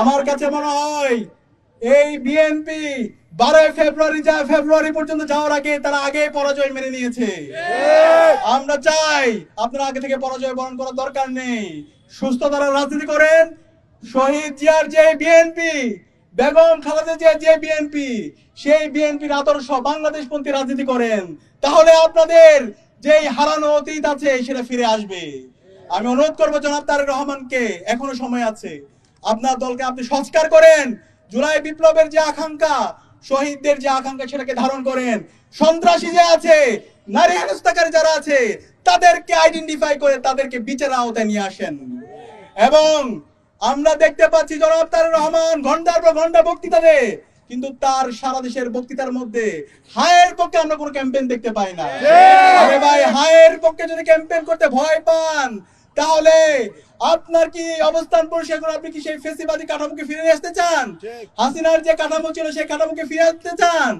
আমার কাছে মনে হয় এই বিএনপি বারোই ফেব্রুয়ারি যা ফেব্রুয়ারি পর্যন্ত যাওয়ার আগে তারা আগে পরাজয় মেনে নিয়েছে। আমরা চাই আপনারা আগে থেকে পরাজয় বরণ করার দরকার নেই। সুস্থ তারা রাজনীতি করেন। শহীদ জিয়ার যে বিএনপি বেগম খালেদা জিয়ার যে বিএনপি সেই বিএনপির আদর্শ বাংলাদেশপন্থী রাজনীতি করেন। তাহলে আপনাদের যেই হারানো অতীত আছে, সেটা ফিরে আসবে। আমি অনুরোধ করব জনাব তারেক রহমানকে, এখনও সময় আছে। আপনার দলকে আপনি সংস্কার করেন। জুলাই বিপ্লবের যে আকাঙ্ক্ষা শহীদদের যে আকাঙ্ক্ষা সেটাকে ধারণ করেন। সন্ত্রাসী যে আছে নারী হেনস্থাকারী যারা আছে তাদেরকে আইডেন্টিফাই করে তাদেরকে বিচার আওতায় নিয়ে আসেন। এবং আমরা দেখতে পাচ্ছি জনাব তারেক রহমান ঘণ্টার পর ঘণ্টা বক্তৃতা দেয় কিন্তু তার সারা দেশের বক্তৃতার মধ্যে হায়ের পক্ষে আমরা কোনো ক্যাম্পেইন দেখতে পাই না। আরে ভাই হায়ের পক্ষে যদি ক্যাম্পেইন করতে ভয় পান তাহলে আপনার কি অবস্থান পরিষ্কার করে আপনি কি সেই ফেসিবাদী কাঠামোকে ফিরে আসতে চান? হাসিনার যে কাঠামো ছিল সেই কাঠামোকে ফিরে আসতে চান?